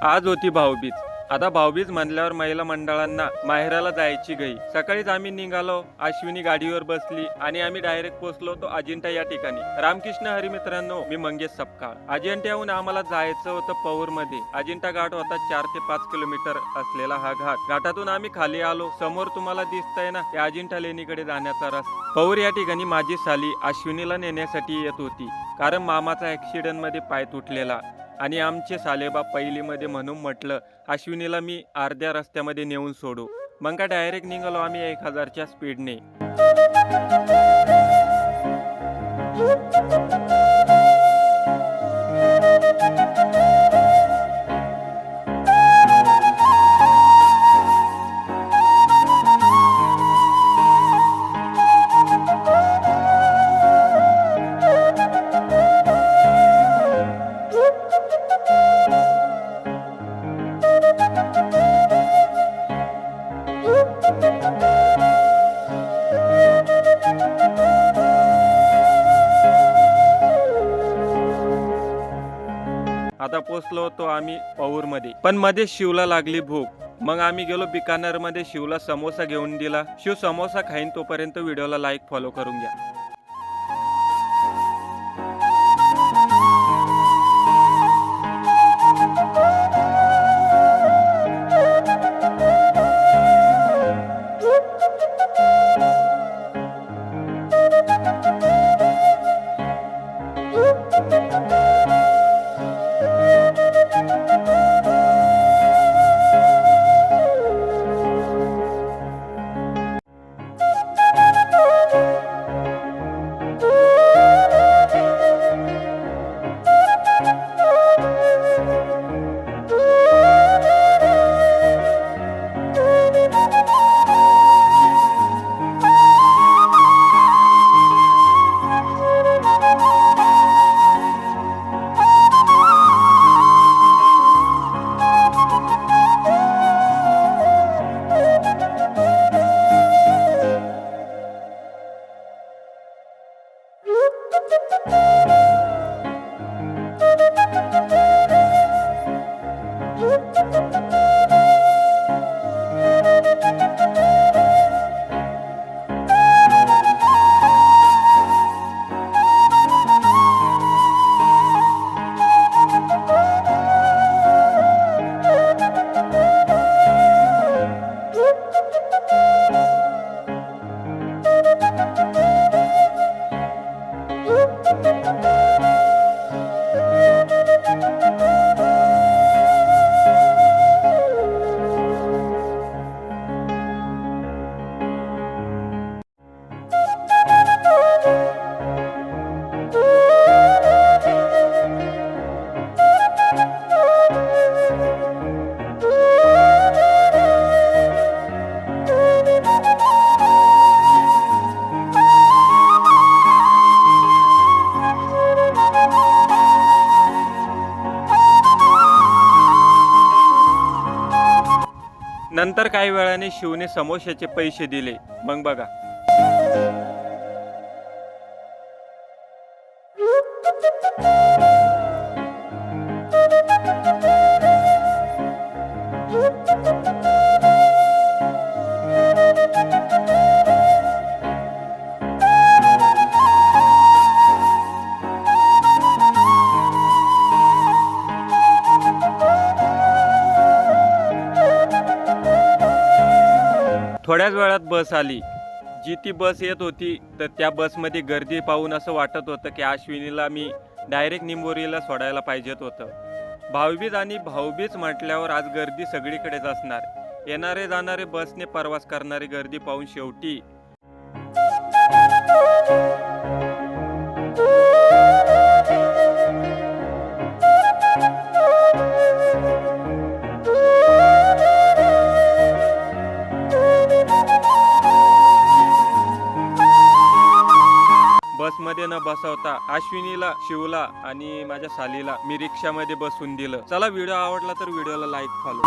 आज होती भाऊबीज. आता भाऊबीज म्हणल्यावर महिला मंडळांना माहेराला जायची गई सकाळीच आम्ही निघालो अश्विनी गाडीवर बसली आणि आम्ही डायरेक्ट पोहोचलो तो अजिंठा या ठिकाणी. रामकृष्ण हरिमित्रांनो मी मंगेश सपकाळ. अजिंठ्याहून आम्हाला जायचं होतं पौरमध्ये अजिंठा घाट होता चार ते पाच किलोमीटर असलेला हा घाट. घाटातून आम्ही खाली आलो. समोर तुम्हाला दिसतंय ना या अजिंठा लेणीकडे जाण्याचा रस्ता. पौर या ठिकाणी माझी साली अश्विनीला नेण्यासाठी येत होती. कारण मामाचा ऍक्सिडेंटमध्ये पाय तुटलेला. आणि आमचे सालेबा पहिलीमध्ये म्हणून म्हटलं अश्विनीला मी अर्ध्या रस्त्यामध्ये नेऊन सोडू. मग का डायरेक्ट निघालो आम्ही एक हजारच्या स्पीडने आता पोचलो होतो आम्ही पौरमध्ये पण मध्ये शिवला लागली भूक. मग आम्ही गेलो बिकानेरमध्ये शिवला समोसा घेऊन दिला. शिव समोसा खाईन तोपर्यंत व्हिडिओला लाईक फॉलो करून घ्या. नंतर काही वेळाने शिवने समोश्याचे पैसे दिले. मग बघा. थोड्याच वेळात बस आली. जी ती बस येत होती तर त्या बसमध्ये गर्दी पाहून असं वाटत होतं की अश्विनीला मी डायरेक्ट निंबोरीला सोडायला पाहिजेत होतं. भाऊबीज आणि भाऊबीज म्हटल्यावर आज गर्दी सगळीकडेच असणार. येणारे जाणारे बसने प्रवास करणारी गर्दी पाहून शेवटी मध्ये न बसवता अश्विनीला शिवला आणि माझ्या सालीला मी रिक्षामध्ये बसून दिलं. चला व्हिडिओ आवडला तर व्हिडिओला लाईक फॉलो